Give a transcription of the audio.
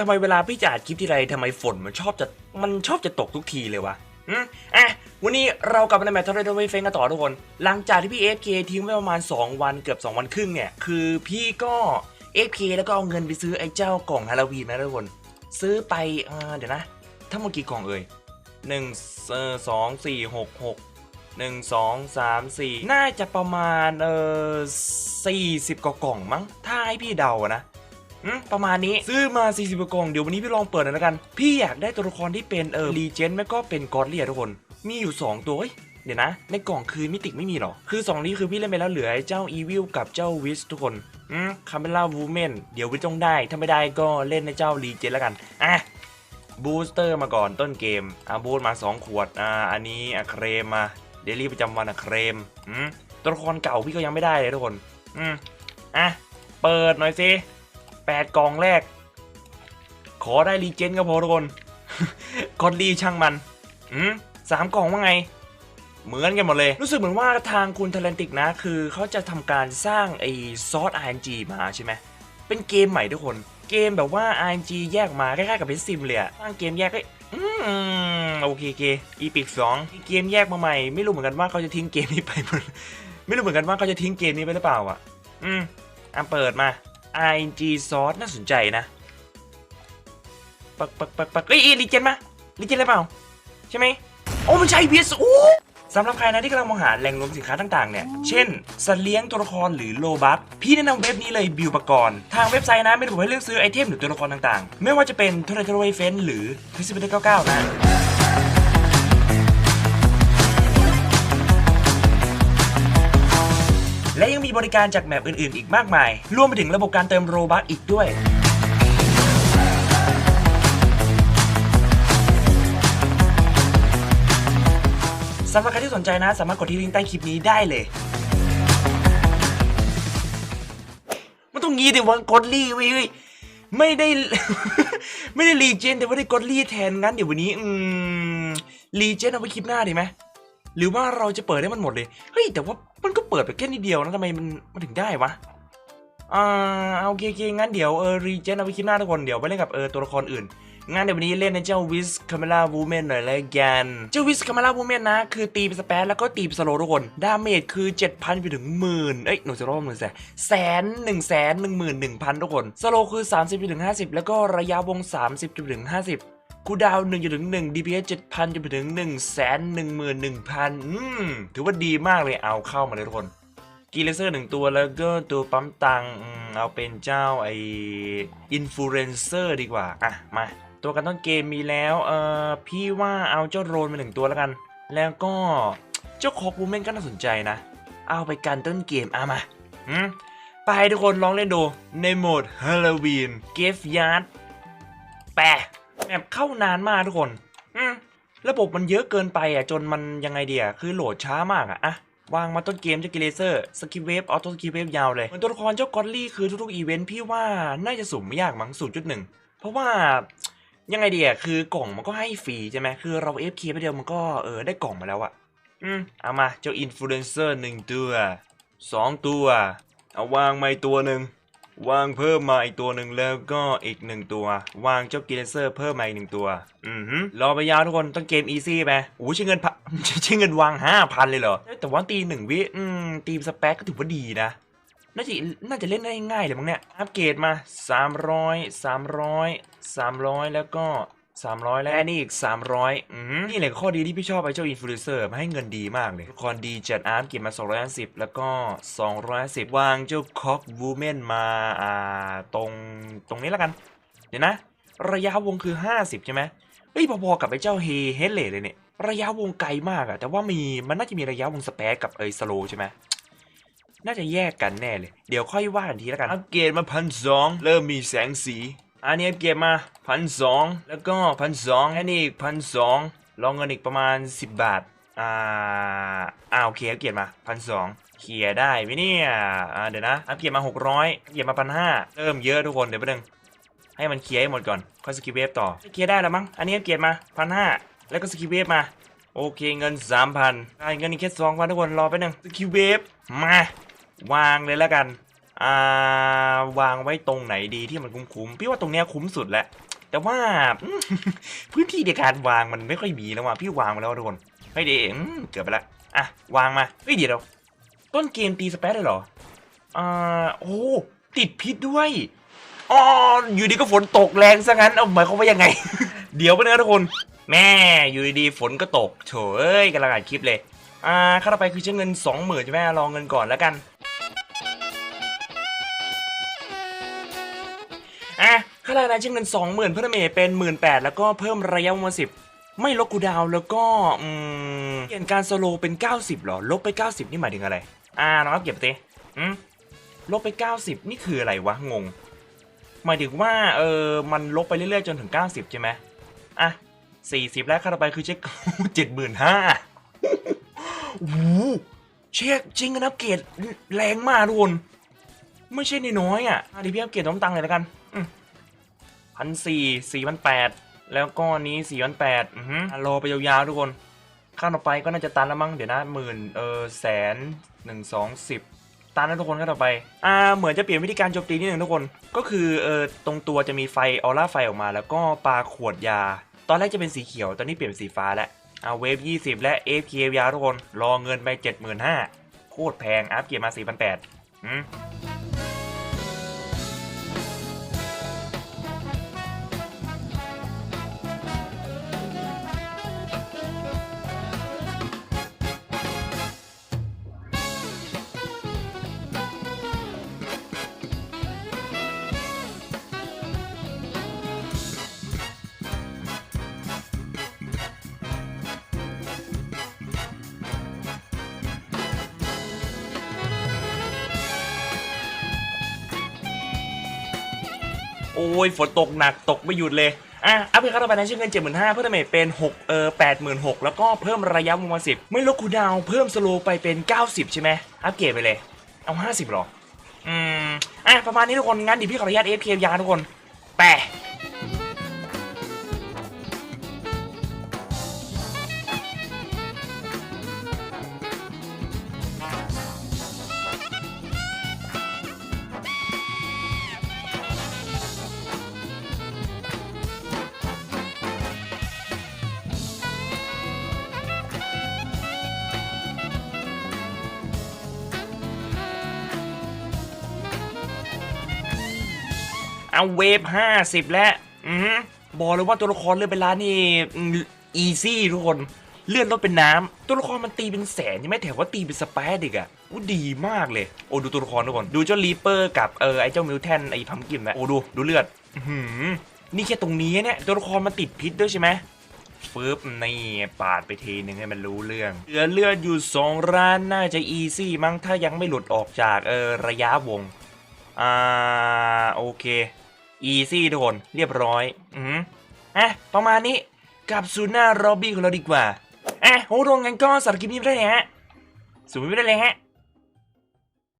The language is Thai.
ทำไมเวลาพี่จะอัดคลิปทีไรทำไมฝนมันชอบจะมันชอบจะตกทุกทีเลยวะอืมอะวันนี้เรากลับมาในแมตช์ทอร์เรโดเวฟเฟนกันต่อทุกคน หลังจากที่พี่ FK ทิ้งไว้ประมาณ 2 วันเกือบ 2 วันครึ่งเนี่ย คือพี่ก็ FK แล้วก็เอาเงินไปซื้อไอ้เจ้ากล่องฮาโลวีนนะทุกคน ซื้อไปอ่าเดี๋ยวนะ ทั้งหมดกี่กล่องเอ่ยหนึ่งสองสี่หกหกหนึ่งสองสามสี่น่าจะประมาณเออสี่สิบกว่ากล่องมั้งถ้าให้พี่เดานะ ประมาณนี้ซื้อมา 40กล่องเดี๋ยววันนี้พี่ลองเปิดหน่อยแล้วกัน พี่อยากได้ตัวละครที่เป็นเออรีเจนไม่ก็เป็นกอดเลียทุกคน มีอยู่ 2 ตัวเดี๋ยวนะ ในกล่องคือมิติไม่มีหรอ คือ 2 นี้คือพี่เล่นไปแล้วเหลือเจ้าอีวิลกับเจ้าวิสทุกคนอืมคาเมล่าวูแมนเดี๋ยววิสต้องได้ ถ้าไม่ได้ก็เล่นในเจ้ารีเจนแล้วกัน อะบูสเตอร์มาก่อนต้นเกม อะบูสมา 2 ขวด อ่า อันนี้อะเครมมาเดลี่ประจำวันอะเครมอืมตัวละครเก่าพี่ก็ยังไม่ได้เลยทุกคน อืมอะ เปิดหน่อยสิ แปดกองแรก ขอได้รีเจนก็พอทุกคนกดรีช่างมันอืมสามกล่องว่าไง เหมือนกันหมดเลย รู้สึกเหมือนว่าทางคุณทเลนติกนะ คือเขาจะทำการสร้างไอ้ซอส RNG มาใช่ไหมเป็นเกมใหม่ทุกคน เกมแบบว่า RNG แยกมาคล้ายๆกับเป็นซิมเลยอะสร้างเกมแยกก็อืมโอเคโอเคอีพิกสองเกมแยกมาใหม่ ไม่รู้เหมือนกันว่าเขาจะทิ้งเกมนี้ไปไม่รู้เหมือนกันว่าเขาจะทิ้งเกมนี้ไปหรือเปล่าอะ อืมอะเปิดมา RNG ซอสน่าสนใจนะปักปักปักปักเอ้ยรีเจนมารีเจนเลยเปล่า ใช่ไหมโอ้มันใช่ PS โอ้สำหรับใครนะที่กำลังมองหาแหล่งรวมสินค้าต่างๆ เนี่ย เช่น สัตว์เลี้ยงตัวละครหรือโลบัคพี่แนะนำเว็บนี้เลยบิวปกรณ์ ทางเว็บไซต์นะไม่ถูกให้เลือกซื้อไอเทมหรือตัวละครต่างๆ ไม่ว่าจะเป็นทอร์เรโตเวเฟนหรือคริสเปเก้านะและ บริการจากแมปอื่นๆ อีกมากมาย รวมไปถึงระบบการเติมโรบัคอีกด้วยสำหรับใครที่สนใจนะ สามารถกดที่ลิงก์ใต้คลิปนี้ได้เลย มันต้องงี้ดิวะกดลี่เว้ยเว้ยไม่ได้ ไม่ได้รีเจนแต่ว่าได้กดลี่แทนงั้นเดี๋ยววันนี้ อืมรีเจนเอาไว้คลิปหน้าดีไหม หรือว่าเราจะเปิดให้มันหมดเลย เฮ้ย แต่ว่ามันก็เปิดไปแค่นิดเดียวนะทำไมมันมันถึงได้วะ อ่าโอเคโอเคงั้นเดี๋ยวเออรีเจนเอาไปคลิปหน้าทุกคนเดี๋ยวไปเล่นกับเออตัวละครอื่นงั้นเดี๋ยววันนี้เล่นในเจ้าวิสคาเมล่าวูแมนหน่อยแล้วกัน เจ้าวิสคาเมล่าวูแมนนะ คือตีเป็นสเปซแล้วก็ตีเป็นสโลทุกคน ดาเมจคือ 7,000 ไปถึงหมื่นเอ้ยหนูจะรอบหมื่นแสนแสนหนึ่งแสนหนึ่งหมื่นหนึ่งพันทุกคน สโลคือ 30ไปถึง 50 แล้วก็ระยะวง 30จนถึง 50 คูดาวน์1จนถึง1 DPS 7,000จนไปถึง1แสน1 1 0 0 0อืมถือว่าดีมากเลยเอาเข้ามาเลยทุกคนกีเลเซอร์หนึ่งตัวแล้วก็ตัวปั๊มตังเอาเป็นเจ้าไออินฟลูเอนเซอร์ดีกว่า อะ มา ตัวกันต้นเกมมีแล้ว เออพี่ว่าเอาเจ้าโรนมาหนึ่งตัวแล้วกัน แล้วก็เจ้าคอกบูเมนก็น่าสนใจนะ เอาไปกันต้นเกมอะมาอืมไปทุกคนลองเล่นดูในโหมดฮาโลวีนเกฟยาร์ดแปะ แบบเข้านานมากทุกคน อืมระบบมันเยอะเกินไปอะจนมันยังไงเดียคือโหลดช้ามากอะอะวางมาต้นเกมเจ้ากิเลเซอร์สกิเวฟออโต้สกิเวฟยาวเลยเหมือนตัวละครเจ้ากอดลี่คือทุกๆอีเวนต์พี่ว่าน่าจะสุ่มไม่ยากมั้ง0.1เพราะว่ายังไงเดียคือกล่องมันก็ให้ฟรีใช่ไหมคือเรา FK ไปเดียวมันก็เออได้กล่องมาแล้วอะอืมเอามาเจ้าอินฟลูเอนเซอร์หนึ่งตัวสองตัว เอาวางมาตัวหนึ่ง วางเพิ่มมาอีกตัวหนึ่งแล้วก็อีกหนึ่งตัว วางเจ้ากีเลเซอร์เพิ่มมาอีกหนึ่งตัว อือฮึรอไปยาวทุกคนต้งเกมอีซี่ไปโอ้ใช้เงินพะใช้เงินวางห้าพันเลยเหรอ แต่ว่าตีหนึ่งวิอืมตีสเปคก็ถือว่าดีนะ น่าจะน่าจะเล่นได้ง่ายเลยมั้งเนี่ย อัปเกรดมา 300 300 300 แล้วก็ 300แล้วอันนี่อีก300อืมนี่แหละข้อดีที่พี่ชอบไอ้เจ้าอินฟลูเอนเซอร์มาให้เงินดีมากเลยคอนดีจัดอาร์ตเก็บมา250แล้วก็210วางเจ้าคอกวูแมนมาอ่าตรงตรงนี้แล้วกัน เดี๋ยวนะ ระยะวงคือ50ใช่ไหมเฮ้ยพอๆกับไอ้เจ้าเฮเฮดเลเลยเนี่ยระยะวงไกลมากอะแต่ว่ามีมันน่าจะมีระยะวงสเปซกับไอ้สโลใช่ไหมน่าจะแยกกันแน่เลย เดี๋ยวค่อยว่ากันทีแล้วกัน อัปเกรดมาพันสองเริ่มมีแสงสี อันนี้อัปเกรดมาพันสองแล้วก็พันสองอันนี้พันสองลองเงินอีกประมาณ 10 บาท อ่าอ่าโอเคอัปเกรดมาพันสองเคลียรได้ไหมเนี่ยอ่าเดี๋ยวนะอัปเกรดมา 600อัปเกรดมาพันห้าเริ่มเยอะทุกคนเดี๋ยวไปบนึงให้มันเคลียร์ให้หมดก่อนค่อยสกิปเวฟต่อเคลียร์ได้แล้วมั้งอันนี้อัปเกรดมาพันห้าแล้วก็สกิปเวฟมาโอเคเงิน 3,000ได้เงินอีกแค่2,000ทุกคนรอไปหนึ่งสกิปเวฟมาวางเลยแล้วกัน อ่าวางไว้ตรงไหนดีที่มันคุ้มๆพี่ว่าตรงเนี้ยคุ้มสุดแหละ แต่ว่าพื้นที่ในการวางมันไม่ค่อยมีแล้วว่ะพี่วางมาแล้วทุกคนเฮ้ยเดี๋ยวอืมเกือบไปละอะวางมาเฮ้ยเดี๋ยวต้นเกมตีสเปซเลยหรออ่าโอ้ติดพิษด้วยอ๋ออยู่ดีก็ฝนตกแรงซะงั้นเอาหมายความว่ายังไง เดี๋ยวไปนะทุกคน แม่อยู่ดีๆฝนก็ตกโถเอ้ยกำลังอัดคลิปเลย อ่าค่าต่อไปคือใช้เงินสองหมื่นใช่ไหมรอเงินก่อนแล้วกัน อะค่าแรงนะใช้เงินสองหมื่นเพิ่มเมเป็นหมื่นแปดแล้วก็เพิ่มระยะวงสิบไม่ลดกูดาวแล้วก็เปลี่ยนการสโลว์เป็น 90เหรอ ลบไป 90 นี่หมายถึงอะไร อ่าน้องเก็บไปสิอืมลบไป 90 นี่คืออะไรวะ งง หมายถึงว่า เออ มันลบไปเรื่อยๆ จนถึง 90 ใช่ไหมอะ 40 แล้วค่าต่อไปคือเช็คเจ็ดหมื่นห้าโอ้โหเช็คจริงนะเกรดแรงมากทุกคน ไม่ใช่น้อยอะเดียวพี่อัปเกรดน้ำตังเลยแล้วกัน พันสี่สี่พันแปดแล้วก็นี้สี่พันแปดฮึอะรอไปยาวๆทุกคนข้างต่อไปก็น่าจะตันแล้วมั้งเดี๋ยวนะหมื่นเออแสนหนึ่งสองสิบตันแล้วทุกคนก็ต่อไป อ่า เหมือนจะเปลี่ยนวิธีการโจมตีนิดหนึ่งทุกคน ก็คือ เออตรงตัวจะมีไฟออร่าไฟออกมา แล้วก็ปาขวดยา ตอนแรกจะเป็นสีเขียว ตอนนี้เปลี่ยนเป็นสีฟ้าแล้วเอาเวฟยี่สิบและเอฟเคยาวทุกคน รอเงินไปเจ็ดหมื่นห้าโคตรแพง อัพเกียร์มาสี่พันแปดอืม โอ้ยฝนตกหนักตกไม่หยุดเลยอะอัพเดทค่าต่อไปนะชื่อเงินเจ็ดหมื่นห้าเพิ่มเมเป็นหกเออแปดหมื่นหกแล้วก็เพิ่มระยะวงมาสิบไม่ลดคูดาวเพิ่มสโลไปเป็นเก้าสิบใช่ไหมอัพเกรดไปเลย เอาห้าสิบหรอ อืม อะ ประมาณนี้ทุกคน งั้นดิพี่ขออนุญาตเอฟเคยาทุกคนแป เอาเวฟห้าสิบแล้วอืมบอกเลยว่าตัวละครเลื่อนเป็นล้านนี่อีซี่ทุกคนเลื่อนลดเป็นน้ำตัวละครมันตีเป็นแสนยังไม่แถมว่าตีเป็นสเปซอีกอะอู้ดีมากเลย โอ้ดูตัวละครทุกคน ดูเจ้าลีเปอร์กับเออไอเจ้ามิวแทนไอพัมกิมนะโอ้ดูดูเลือดหือนี่แค่ตรงนี้เนี่ยตัวละครมันติดพิษด้วยใช่ไหมฟืบนี่ปาดไปทีหนึ่งให้มันรู้เรื่อง เหลือเลือดอยู่สองร้านน่าจะอีซี่มั้งถ้ายังไม่หลุดออกจากเออระยะวง อ่าโอเค อีซี่ทุกคนเรียบร้อย อืมอะ ประมาณนี้กับซูน่าโรบบี้ของเราดีกว่าอะโหโรงงานก็สารบคลิปนี้ไปได้เลยฮะสูงไม่ได้เลยฮะ